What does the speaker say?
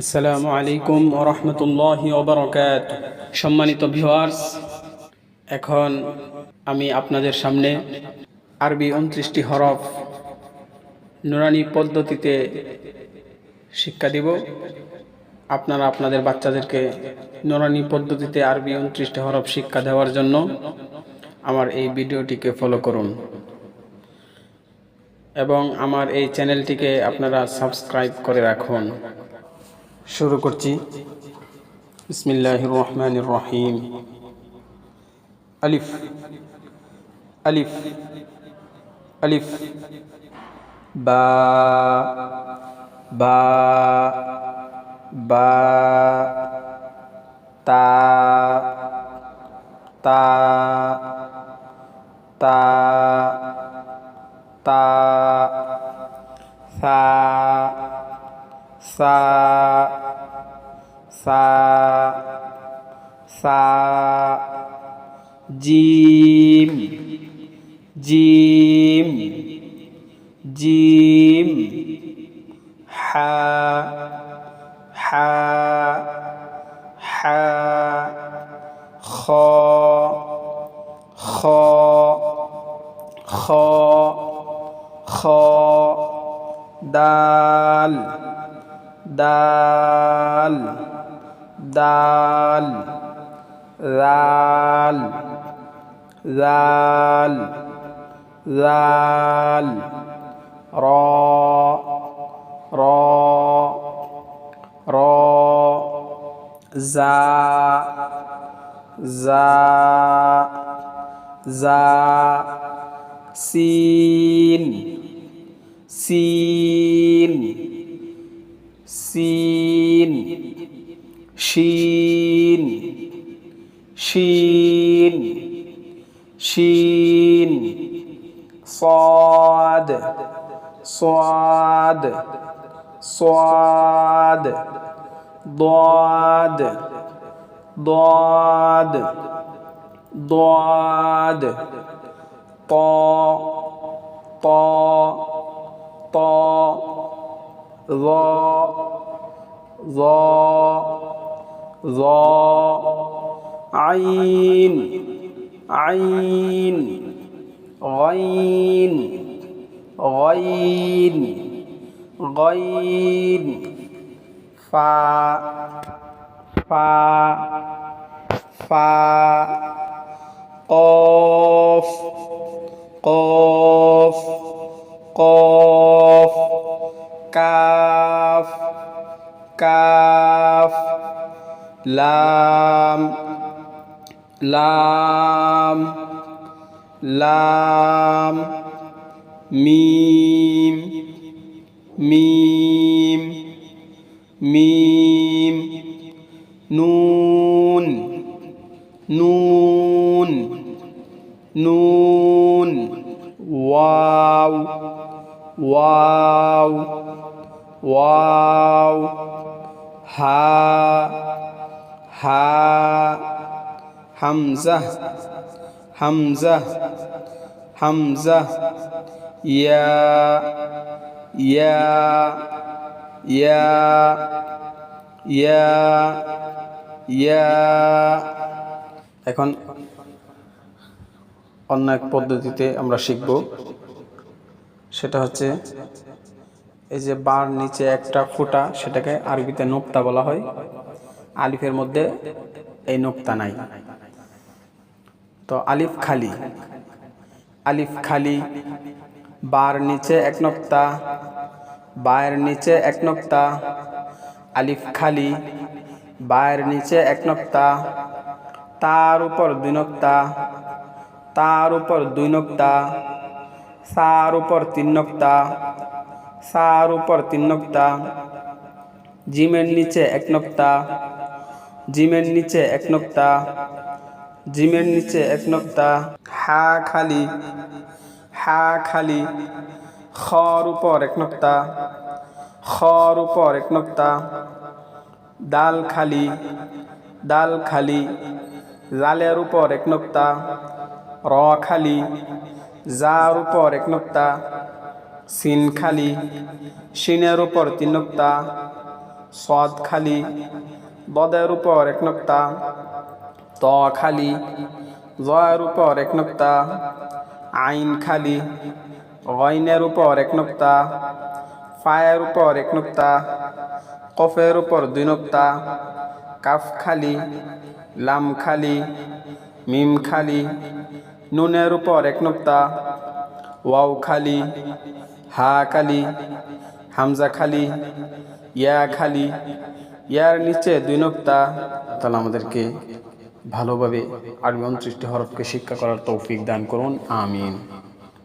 আসসালামু আলাইকুম ওরহমতুল্লাহ ওবরকাত সম্মানিত ভিওয়ার্স এখন আমি আপনাদের সামনে আরবি উনত্রিশটি হরফ নুরানি পদ্ধতিতে শিক্ষা দিব। আপনারা আপনাদের বাচ্চাদেরকে নুরানি পদ্ধতিতে আরবি উনত্রিশটি হরফ শিক্ষা দেওয়ার জন্য আমার এই ভিডিওটিকে ফলো করুন। এবং আমার এই চ্যানেলটিকে আপনারা সাবস্ক্রাইব করে রাখুন। শুরু করছি। বিসমিল্লাহ রহমান রহিম আলিফ আলিফ আলিফ, বা বা বা, তা তা তা তা, সা সা সা সা জিম জিম জিম হা হা হা খ খ খ খ দাল দাল রাল রাল রাল র র র জা জা জা সিন সিন সিন শিন শিন শিন صاد صاد صاد ضاد ضاد ضاد طا طا طا ظا ظا ظا عين عين غين غين غين فا فا فا قاف قاف قاف كاف كاف লাম লাম লাম মিম মিম মিম নুন নুন নুন ওয়াও ওয়াও ওয়াও হা হা, হামজা হামজা হামজা, ইয়া ইয়া ইয়া ইয়া ইয়া। এখন অন্য এক পদ্ধতিতে আমরা শিখব। সেটা হচ্ছে এই যে বার নিচে একটা ফুটা সেটাকে আরবিতে নোক্তা বলা হয়। আলিফের মধ্যে এই নোক্তা নাই। তো আলিফ খালি। আলিফ খালি, বার নিচে এক নক্তা, বায়ের নিচে এক নক্তা, আলিফ খালি, বায়ের নিচে এক নক্তা, তার উপর দুই নক্তা, তার উপর দুই নক্তা, সার উপর তিন নক্তা, সার উপর তিন নক্তা, জিমের নিচে এক নক্তা জিমের নিচে এক নক্তা। জিমের নিচে এক নক্তা। হা খালি। হা খালি। খর উপর এক নক্তা। খর উপর এক নক্তা। দাল খালি। দাল খালি। জালের উপর এক নক্তা। র খালি। জার উপর এক নক্তা। সিন খালি। সিনের উপর তিন নক্তা। সদ খালি। বদের উপর এক নক্তা, ত খালি, জয়ের উপর এক নক্তা, আইন খালি, গইনের উপর এক নক্তা, ফায়ের উপর এক নক্তা, কফের উপর দুই নক্তা, কাফ খালি, লাম খালি, মিম খালি, নুনের উপর এক নক্তা, ওয়াও খালি, হা খালি, হামজা খালি, ইয়া খালি ইয়ার নিচে দুই নক্তা, তাহলে আমাদেরকে ভালোভাবে আরবি সৃষ্টি হরফকে শিক্ষা করার তৌফিক দান করুন, আমিন।